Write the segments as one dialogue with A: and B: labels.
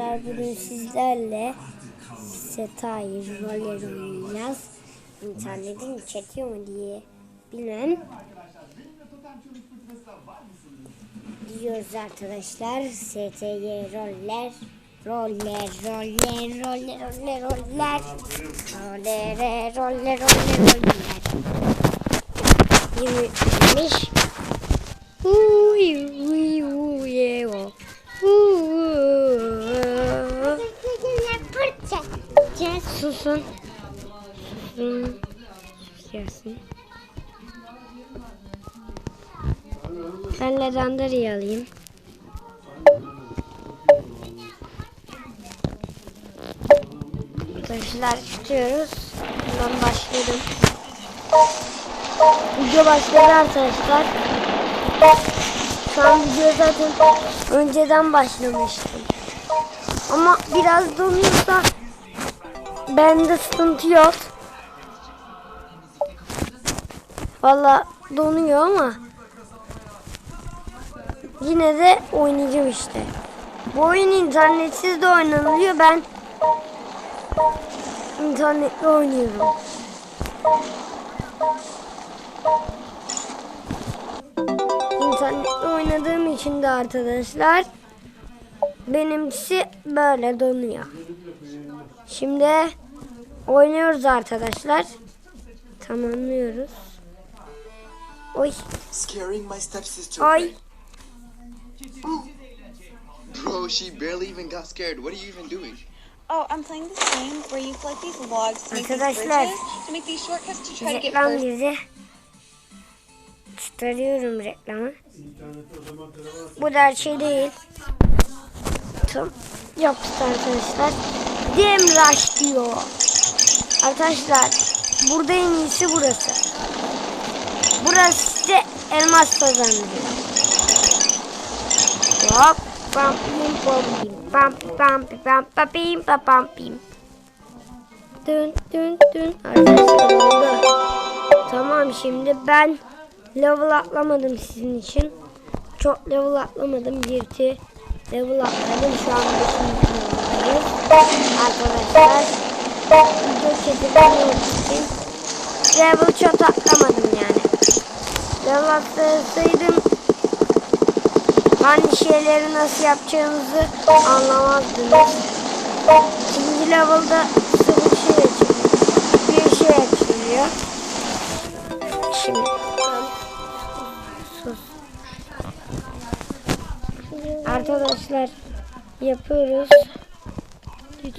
A: arkadaşlar bugün sizlerle Setay roller oynayacağız. İnternetin çekiyor mu diye bilmem. Diyoruz arkadaşlar. STY roller. Roller, roller, roller, roller, roller. Roller, roller, roller, roller. Yemiş. Uy, uy, uy, ye, o. Susun. Susun. Gelsin. Ben Legendary'i alayım. Arkadaşlar tutuyoruz. Ben başladım. Video başladı arkadaşlar. Şu an video zaten önceden başlamıştım. Ama biraz donuyorsa bende sıkıntı yok. Valla donuyor ama yine de oynayacağım işte. Bu oyun internetsiz de oynanılıyor. Ben internetle oynuyorum. İnternetle oynadığım için de arkadaşlar benimkisi böyle donuyor. Şimdi oynuyoruz arkadaşlar. Tamamlıyoruz. Oy
B: Scaring my stepsister.
A: ay
B: Bro, she barely even got scared. What are you even doing?
C: Oh, I'm playing this game where you collect these logs to make these
A: Arkadaşlar.
C: bridges, to make these shortcuts to try to get
A: reklam
C: first.
A: girdi. Çıkarıyorum reklamı. Bu da her şey değil. Tamam. Yaptık arkadaşlar. Demraş diyor. Arkadaşlar burada en iyisi burası. Burası işte elmas kazanıyor. Hop. Pam pim pam pim pam pam pam pam pim pam pam pim. Dün dün dün. Arkadaşlar oldu. Tamam şimdi ben level atlamadım sizin için. Çok level atlamadım. Bir iki level atladım. Şu an 5. level'dayız. Arkadaşlar level çok atlamadım yani. Level atlasaydım hangi şeyleri nasıl yapacağınızı anlamazdınız. İkinci level'da sırf bir şey açılıyor. Bir şey açılıyor. Şimdi sus. Arkadaşlar yapıyoruz. Hiç.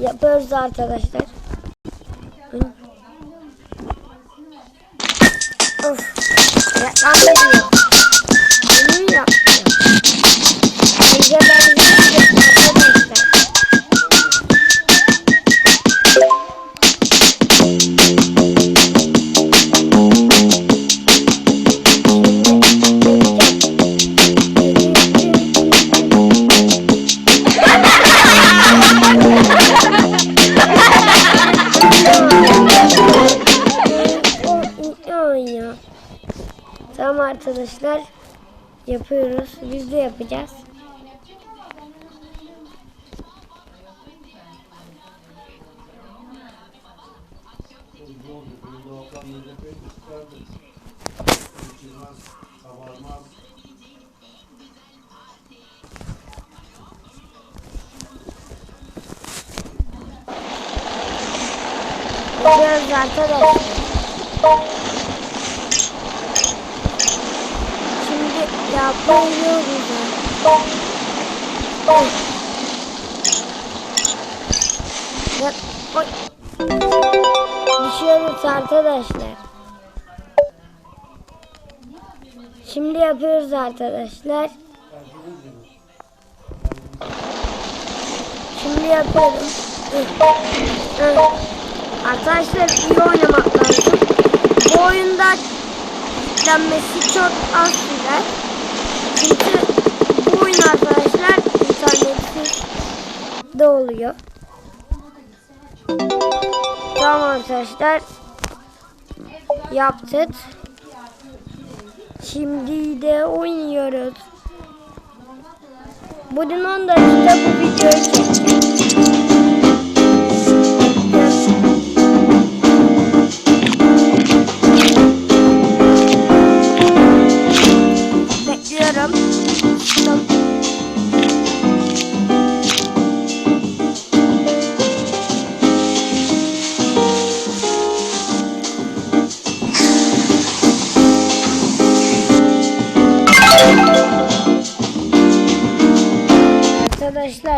A: Yapıyoruz arkadaşlar. Of. Reklam arkadaşlar. Yapıyoruz. Biz de yapacağız. Yapıyoruz arkadaşlar. Şimdi yapıyoruz. Oy. Ya, oy. Düşüyoruz arkadaşlar. Şimdi yapıyoruz arkadaşlar. Şimdi yapıyorum. Hı. Arkadaşlar iyi oynamak lazım. Bu oyunda yüklenmesi çok az sürer. Çünkü bu oyun arkadaşlar internetsiz de oluyor. Tamam arkadaşlar. Yaptık. Şimdi de oynuyoruz. Bugün 10 dakika bu videoyu çekeceğim.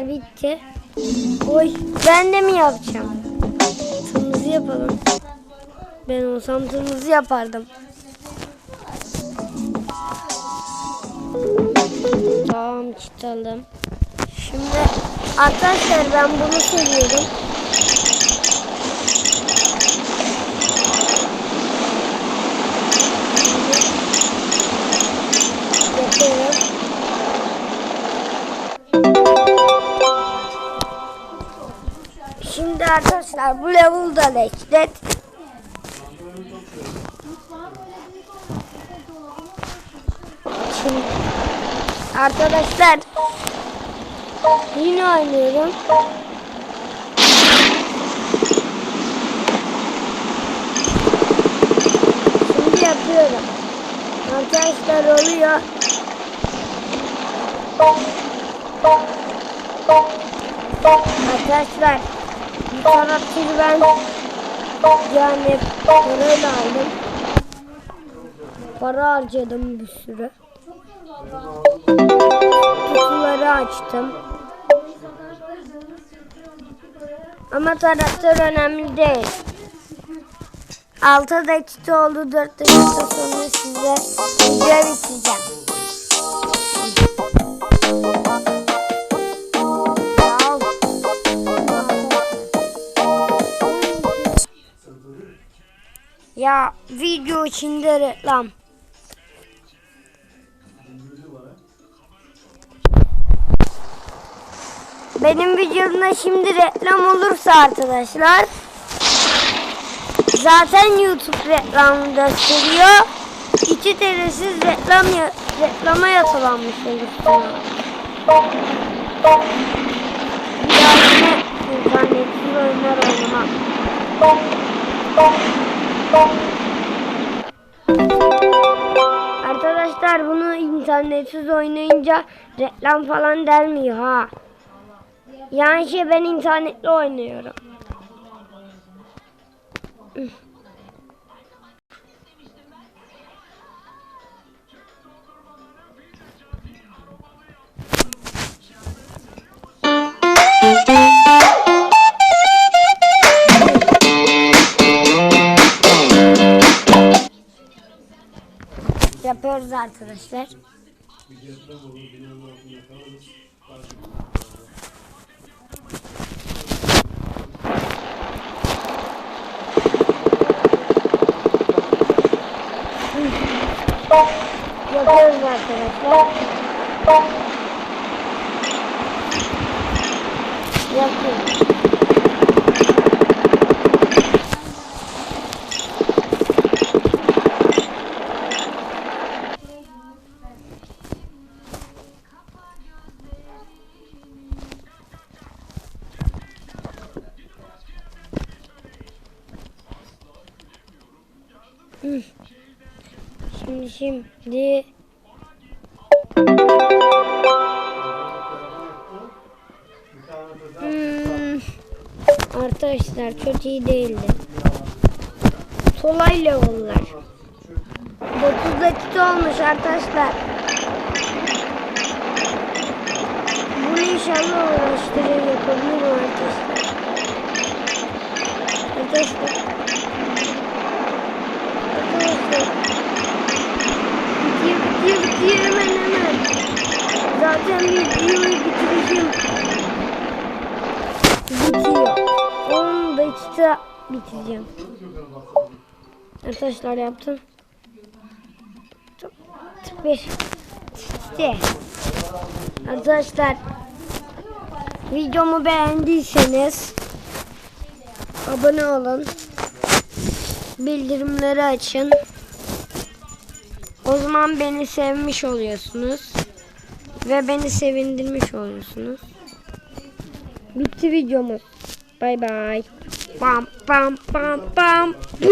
A: Arkadaşlar bitti. Oy ben de mi yapacağım? Tırmızı yapalım. Ben olsam tırmızı yapardım. Tamam çıtalım. Şimdi arkadaşlar ben bunu seviyorum. Şimdi arkadaşlar bu level'da Lexdet. Şimdi arkadaşlar yine oynuyorum. Şimdi yapıyorum. Arkadaşlar oluyor. Arkadaşlar karakteri ben yani parayla aldım. Para harcadım bir sürü. Kutuları açtım. Ama karakter önemli değil. 6 dakika oldu 4 dakika sonra size video bitireceğim. Video içinde reklam. Benim videomda şimdi reklam olursa arkadaşlar zaten YouTube reklamı gösteriyor. İki teresiz reklam ya- reklama yakalanmış olursunuz. Bir daha yine internetsiz oynamam. Arkadaşlar bunu internetsiz oynayınca reklam falan delmiyor ha. Yani şey ben internetle oynuyorum. Arkadaşlar. Yapıyoruz arkadaşlar. Yapıyoruz. Şimdi şimdi Hmm, arkadaşlar çok iyi değildi. Kolay level'lar. 9 dakika olmuş arkadaşlar. Bunu inşallah uğraştırır yapabilirim arkadaşlar. Arkadaşlar. Bitiyor bitiyor bitiyor hemen hemen. Zaten videoyu bitireceğim. Bitiyor. 10 dakika bitireceğim. Arkadaşlar yaptım. Tıp, tıp bir. İşte. Arkadaşlar videomu beğendiyseniz abone olun. Bildirimleri açın. O zaman beni sevmiş oluyorsunuz. Ve beni sevindirmiş oluyorsunuz. Bitti videomuz. Bay bay. Pam pam pam pam.